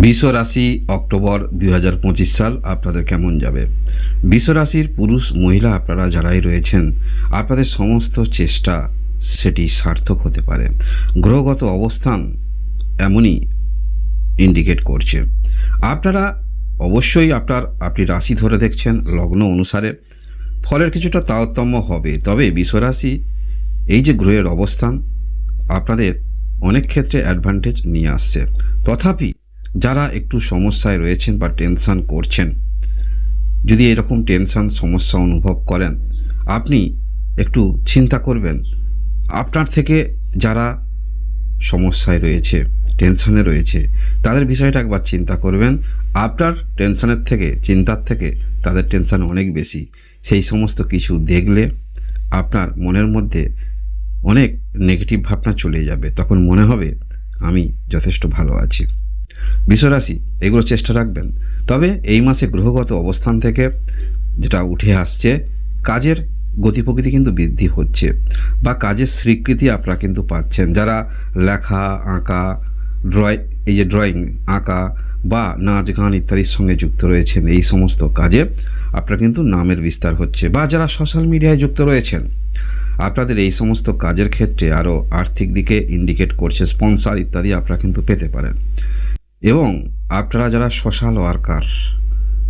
বিশ্ব রাশি অক্টোবর দু হাজার পঁচিশ সাল আপনাদের কেমন যাবে? বিশ্ব রাশির পুরুষ মহিলা আপনারা যারাই রয়েছেন, আপনাদের সমস্ত চেষ্টা সেটি সার্থক হতে পারে। গ্রহগত অবস্থান এমনই ইন্ডিকেট করছে। আপনারা অবশ্যই আপনার, আপনি রাশি ধরে দেখছেন লগ্ন অনুসারে, ফলের কিছুটা তারতম্য হবে। তবে বিশ্বরাশি এই যে গ্রহের অবস্থান, আপনাদের অনেক ক্ষেত্রে অ্যাডভান্টেজ নিয়ে আসছে। তথাপি যারা একটু সমস্যায় রয়েছেন বা টেনশান করছেন, যদি এরকম টেনশান সমস্যা অনুভব করেন, আপনি একটু চিন্তা করবেন। আপনার থেকে যারা সমস্যায় রয়েছে টেনশানে রয়েছে, তাদের বিষয়টা একবার চিন্তা করবেন। আপনার টেনশানের থেকে, চিন্তার থেকে তাদের টেনশান অনেক বেশি। সেই সমস্ত কিছু দেখলে আপনার মনের মধ্যে অনেক নেগেটিভ ভাবনা চলে যাবে। তখন মনে হবে, আমি যথেষ্ট ভালো আছি। বিশ্বরাশি, এগুলো চেষ্টা রাখবেন। তবে এই মাসে গ্রহগত অবস্থান থেকে যেটা উঠে আসছে, কাজের গতি প্রকৃতি কিন্তু বৃদ্ধি হচ্ছে বা কাজের স্বীকৃতি আপনারা কিন্তু পাচ্ছেন। যারা লেখা, আঁকা, ড্রয়, এই যে ড্রয়িং, আঁকা বা নাচ, গান ইত্যাদির সঙ্গে যুক্ত রয়েছেন, এই সমস্ত কাজে আপনার কিন্তু নামের বিস্তার হচ্ছে বা যারা সোশ্যাল মিডিয়ায় যুক্ত রয়েছেন, আপনাদের এই সমস্ত কাজের ক্ষেত্রে আরও আর্থিক দিকে ইন্ডিকেট করছে স্পন্সার ইত্যাদি আপনারা কিন্তু পেতে পারেন। এবং আপনারা যারা সোশ্যাল ওয়ার্কার,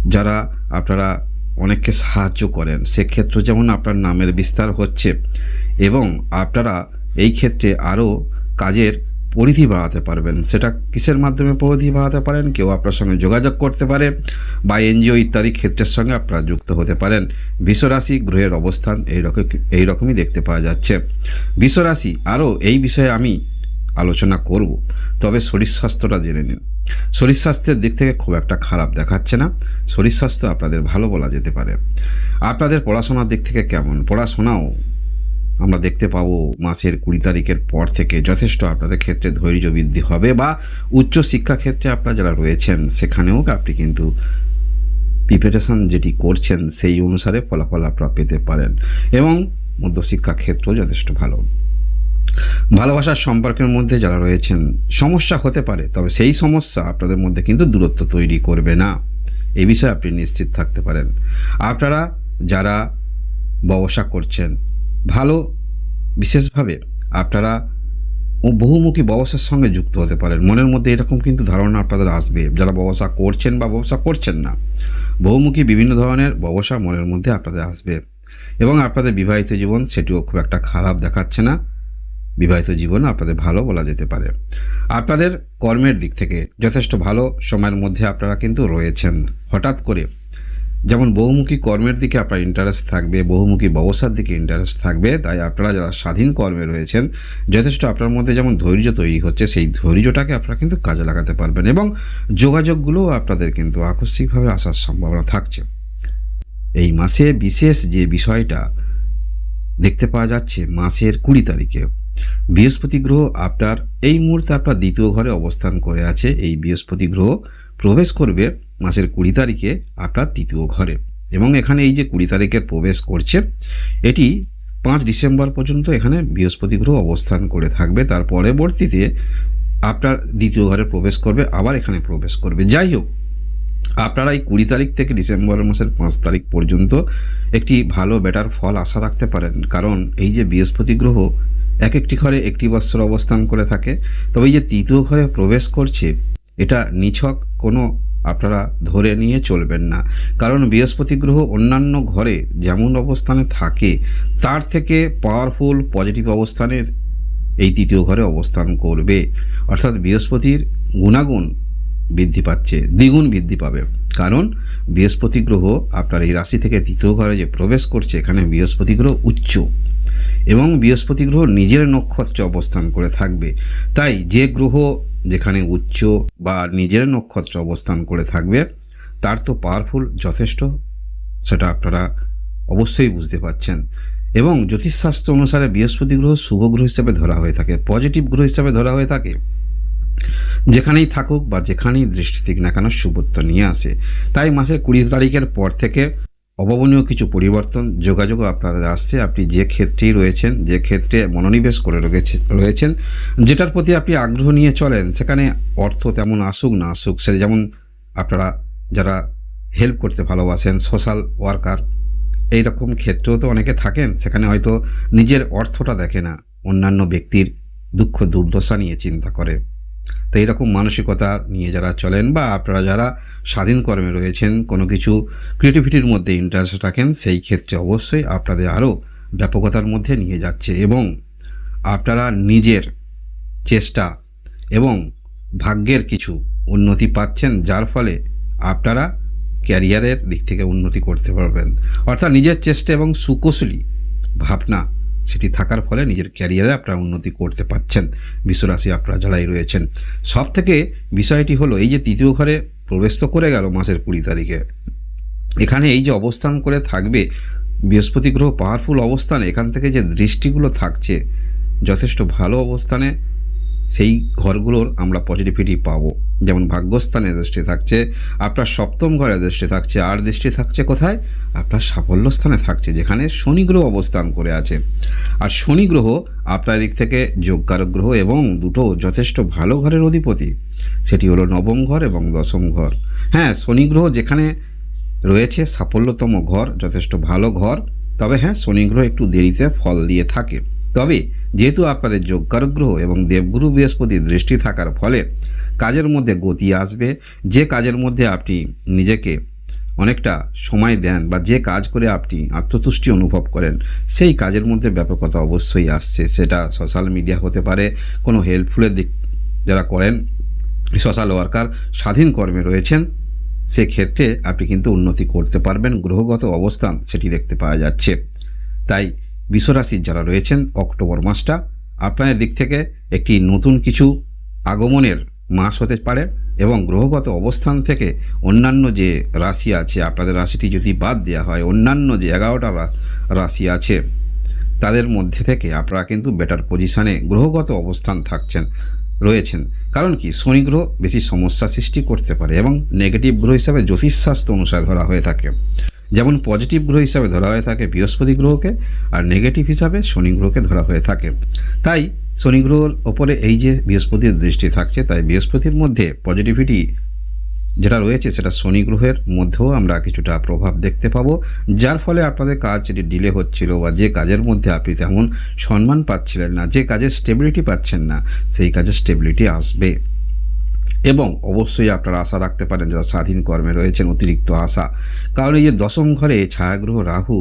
যারা আপনারা অনেককে সাহায্য করেন, সেক্ষেত্রে যেমন আপনার নামের বিস্তার হচ্ছে এবং আপনারা এই ক্ষেত্রে আরও কাজের পরিধি বাড়াতে পারবেন। সেটা কিসের মাধ্যমে পরিধি বাড়াতে পারেন? কেউ আপনার সঙ্গে যোগাযোগ করতে পারে বা এনজিও ইত্যাদি ক্ষেত্রের সঙ্গে আপনারা যুক্ত হতে পারেন। বিশ্বরাশি গ্রহের অবস্থান এই রকম, এই রকমই দেখতে পাওয়া যাচ্ছে। বিশ্বরাশি, আরও এই বিষয়ে আমি আলোচনা করব, তবে শরীর স্বাস্থ্যটা জেনে নিন। শরীর স্বাস্থ্যের দিক থেকে খুব একটা খারাপ দেখাচ্ছে না। শরীর স্বাস্থ্য আপনাদের ভালো বলা যেতে পারে। আপনাদের পড়াশোনার দিক থেকে কেমন? পড়াশোনাও আমরা দেখতে পাবো মাসের কুড়ি তারিখের পর থেকে যথেষ্ট আপনাদের ক্ষেত্রে ধৈর্য বৃদ্ধি হবে বা উচ্চ শিক্ষা ক্ষেত্রে আপনারা যারা রয়েছেন, সেখানেও আপনি কিন্তু প্রিপারেশন যেটি করছেন, সেই অনুসারে ফলাফল আপনারা পেতে পারেন এবং মধ্যশিক্ষা ক্ষেত্রও যথেষ্ট ভালো। ভালোবাসার সম্পর্কের মধ্যে যারা রয়েছেন, সমস্যা হতে পারে, তবে সেই সমস্যা আপনাদের মধ্যে কিন্তু দূরত্ব তৈরি করবে না। এই বিষয়ে আপনি নিশ্চিত থাকতে পারেন। আপনারা যারা ব্যবসা করছেন, ভালো, বিশেষভাবে আপনারা বহুমুখী ব্যবসার সঙ্গে যুক্ত হতে পারেন। মনের মধ্যে এরকম কিন্তু ধারণা আপনাদের আসবে, যারা ব্যবসা করছেন বা ব্যবসা করছেন না। বহুমুখী বিভিন্ন ধরনের ব্যবসা মনের মধ্যে আপনাদের আসবে। এবং আপনাদের বিবাহিত জীবন সেটিও খুব একটা খারাপ দেখাচ্ছে না। বিবাহিত জীবন আপনাদের ভালো বলা যেতে পারে। আপনাদের কর্মের দিক থেকে যথেষ্ট ভালো সময়ের মধ্যে আপনারা কিন্তু রয়েছেন। হঠাৎ করে যেমন বহুমুখী কর্মের দিকে আপনার ইন্টারেস্ট থাকবে, বহুমুখী ব্যবসার দিকে ইন্টারেস্ট থাকবে, তাই আপনারা যারা স্বাধীন কর্মে রয়েছেন, যথেষ্ট আপনার মধ্যে যেমন ধৈর্য তৈরি হচ্ছে, সেই ধৈর্যটাকে আপনারা কিন্তু কাজে লাগাতে পারবেন এবং যোগাযোগগুলোও আপনাদের কিন্তু আকস্মিকভাবে আসার সম্ভাবনা থাকছে। এই মাসে বিশেষ যে বিষয়টা দেখতে পাওয়া যাচ্ছে, মাসের কুড়ি তারিখে বৃহস্পতি গ্রহ আপনার এই মুহূর্তে আপনার দ্বিতীয় ঘরে অবস্থান করে আছে। এই বৃহস্পতি গ্রহ প্রবেশ করবে মাসের কুড়ি তারিখে আপনার তৃতীয় ঘরে এবং এখানে এই যে কুড়ি তারিখে প্রবেশ করছে, এটি পাঁচ ডিসেম্বর পর্যন্ত এখানে বৃহস্পতি গ্রহ অবস্থান করে থাকবে। তার পরবর্তীতে আপনার দ্বিতীয় ঘরে প্রবেশ করবে, আবার এখানে প্রবেশ করবে। যাই হোক, আপনারা এই কুড়ি তারিখ থেকে ডিসেম্বর মাসের পাঁচ তারিখ পর্যন্ত একটি ভালো বেটার ফল আশা রাখতে পারেন। কারণ এই যে বৃহস্পতি গ্রহ এক একটি ঘরে একটি বছর অবস্থান করে থাকে। তবে যে তৃতীয় ঘরে প্রবেশ করছে, এটা নিছক কোনো আপনারা ধরে নিয়ে চলবেন না। কারণ বৃহস্পতি গ্রহ অন্যান্য ঘরে যেমন অবস্থানে থাকে, তার থেকে পাওয়ারফুল পজিটিভ অবস্থানে এই তৃতীয় ঘরে অবস্থান করবে। অর্থাৎ বৃহস্পতির গুণাগুণ বৃদ্ধি পাচ্ছে, দ্বিগুণ বৃদ্ধি পাবে। কারণ বৃহস্পতি গ্রহ আপনার এই রাশি থেকে তৃতীয় ঘরে যে প্রবেশ করছে, এখানে বৃহস্পতি গ্রহ উচ্চ। এবং বৃহস্পতি গ্রহ নিজের নক্ষত্রে অবস্থান করে থাকবে। তাই যে গ্রহ যেখানে উচ্চ বা নিজের নক্ষত্রে অবস্থান করে থাকবে, তার তো পাওয়ারফুল যথেষ্ট, সেটা আপনারা অবশ্যই বুঝতে পাচ্ছেন এবং জ্যোতিষশাস্ত্র অনুসারে বৃহস্পতি গ্রহ শুভ গ্রহ হিসাবে ধরা হয়ে থাকে পজিটিভ গ্রহ হিসাবে ধরা হয়ে থাকে। যেখানেই থাকুক বা যেখানেই দৃষ্টি দিক না কেন শুভত্ব নিয়ে আসে। তাই মাসের কুড়ি তারিখের পর থেকে অভাবনীয় কিছু পরিবর্তন যোগাযোগও আপনাদের আসছে। আপনি যে ক্ষেত্রেই রয়েছেন, যে ক্ষেত্রে মনোনিবেশ করে রয়েছে, রয়েছেন, যেটার প্রতি আপনি আগ্রহ নিয়ে চলেন, সেখানে অর্থ তেমন আসুক না আসুক, সে যেমন আপনারা যারা হেল্প করতে ভালোবাসেন সোশ্যাল ওয়ার্কার এই রকম ক্ষেত্রেও তো অনেকে থাকেন, সেখানে হয়তো নিজের অর্থটা দেখে না, অন্যান্য ব্যক্তির দুঃখ, দুর্দশা নিয়ে চিন্তা করে। তো এইরকম মানসিকতা নিয়ে যারা চলেন বা আপনারা যারা স্বাধীন কর্মে রয়েছেন, কোনো কিছু ক্রিয়েটিভিটির মধ্যে ইন্টারেস্ট রাখেন, সেই ক্ষেত্রে অবশ্যই আপনাদের আরও ব্যাপকতার মধ্যে নিয়ে যাচ্ছে এবং আপনারা নিজের চেষ্টা এবং ভাগ্যের কিছু উন্নতি পাচ্ছেন, যার ফলে আপনারা ক্যারিয়ারের দিক থেকে উন্নতি করতে পারবেন। অর্থাৎ নিজের চেষ্টা এবং সুকৌশলী ভাবনা সেটি থাকার ফলে নিজের ক্যারিয়ারে আপনার উন্নতি করতে পারছেন। বিশ্বরাশি আপনারা যারাই রয়েছেন। সব থেকে বিষয়টি হলো, এই যে তৃতীয় ঘরে প্রবেশ তো করে গেল মাসের কুড়ি তারিখে। এখানে এই যে অবস্থান করে থাকবে, বৃহস্পতি গ্রহ পাওয়ারফুল অবস্থানে, এখান থেকে যে দৃষ্টিগুলো থাকছে, যথেষ্ট ভালো অবস্থানে সেই ঘরগুলোর আমরা পজিটিভিটি পাবো। যেমন ভাগ্যস্থানে দৃষ্টি থাকছে, আপনার সপ্তম ঘরে দৃষ্টি থাকছে, আর দৃষ্টি থাকছে কোথায়? আপনার সাফল্য স্থানে থাকছে, যেখানে শনি গ্রহ অবস্থান করে আছে। আর শনি গ্রহ আপনার দিক থেকে যোগকারক গ্রহ এবং দুটো যথেষ্ট ভালো ঘরের অধিপতি। সেটি হলো নবম ঘর এবং দশম ঘর। হ্যাঁ শনি গ্রহ যেখানে রয়েছে সাফল্যতম ঘর, যথেষ্ট ভালো ঘর, তবে হ্যাঁ শনি গ্রহ একটু দেরিতে ফল দিয়ে থাকে। তবে যেহেতু আপনাদের যোগকারক গ্রহ এবং দেবগুরু বৃহস্পতির দৃষ্টি থাকার ফলে কাজের মধ্যে গতি আসবে, যে কাজের মধ্যে আপনি নিজেকে অনেকটা সময় দেন বা যে কাজ করে আপনি আত্মতুষ্টি অনুভব করেন, সেই কাজের মধ্যে ব্যাপকতা অবশ্যই আসছে। সেটা সোশ্যাল মিডিয়া হতে পারে, কোনো হেল্পফুলের দিক যারা করেন সোশ্যাল ওয়ার্কার স্বাধীন কর্মে রয়েছেন, সেক্ষেত্রে আপনি কিন্তু উন্নতি করতে পারবেন। গ্রহগত অবস্থান সেটি দেখতে পাওয়া যাচ্ছে। তাই বিশ্বরাশির যারা রয়েছেন অক্টোবর মাসটা আপনাদের দিক থেকে একটি নতুন কিছু আগমনের মাস হতে পারে এবং গ্রহগত অবস্থান থেকে অন্যান্য যে রাশি আছে, আপনাদের রাশিটি যদি বাদ দেওয়া হয়, অন্যান্য যে এগারোটা রাশি আছে, তাদের মধ্যে থেকে আপনারা কিন্তু বেটার পজিশানে গ্রহগত অবস্থান থাকছেন, রয়েছেন। কারণ কি? শনি গ্রহ বেশি সমস্যা সৃষ্টি করতে পারে এবং নেগেটিভ গ্রহ হিসাবে জ্যোতিষশাস্ত্র অনুসারে ধরা হয়ে থাকে। যেমন পজিটিভ গ্রহ হিসাবে ধরা হয়ে থাকে বৃহস্পতি গ্রহকে আর নেগেটিভ হিসাবে শনি গ্রহকে ধরা হয়ে থাকে। তাই শনি গ্রহর ওপরে এই যে বৃহস্পতির দৃষ্টি থাকছে, তাই বৃহস্পতির মধ্যে পজিটিভিটি যেটা রয়েছে সেটা শনি গ্রহের মধ্যেও আমরা কিছুটা প্রভাব দেখতে পাবো, যার ফলে আপনাদের কাজ যেটি ডিলে হচ্ছিল বা যে কাজের মধ্যে আপনি তেমন সম্মান পাচ্ছিলেন না, যে কাজের স্টেবিলিটি পাচ্ছেন না, সেই কাজের স্টেবিলিটি আসবে। এবং অবশ্যই আপনারা আশা রাখতে পারেন যারা স্বাধীন কর্মে রয়েছেন, অতিরিক্ত আশা। কারণ এই যে দশম ঘরে ছায়াগ্রহ রাহু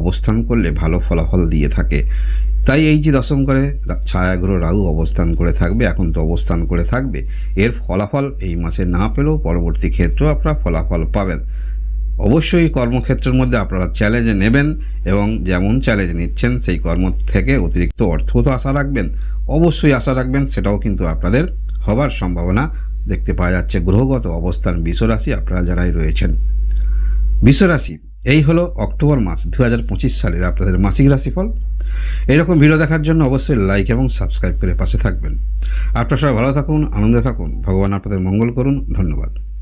অবস্থান করলে ভালো ফলাফল দিয়ে থাকে। তাই এই যে দশম ঘরে ছায়াগ্রহ রাহু অবস্থান করে থাকবে, এখন তো অবস্থান করে থাকবে। এর ফলাফল এই মাসে না পেলেও পরবর্তী ক্ষেত্রেও আপনারা ফলাফল পাবেন। অবশ্যই কর্মক্ষেত্রের মধ্যে আপনারা চ্যালেঞ্জ নেবেন এবং যেমন চ্যালেঞ্জ নিচ্ছেন, সেই কর্ম থেকে অতিরিক্ত অর্থ তো আশা রাখবেন। অবশ্যই আশা রাখবেন, সেটাও কিন্তু আপনাদের হবার সম্ভাবনা দেখতে পাওয়া যাচ্ছে গ্রহগত অবস্থান বিশ্বরাশি আপনারা যারাই রয়েছেন। বিশ্বরাশি এই হলো অক্টোবর মাস দু হাজার পঁচিশ সালের আপনাদের মাসিক রাশিফল। এইরকম ভিডিও দেখার জন্য অবশ্যই লাইক এবং সাবস্ক্রাইব করে পাশে থাকবেন। আপনারা সবাই ভালো থাকুন, আনন্দে থাকুন, ভগবান আপনাদের মঙ্গল করুন, ধন্যবাদ।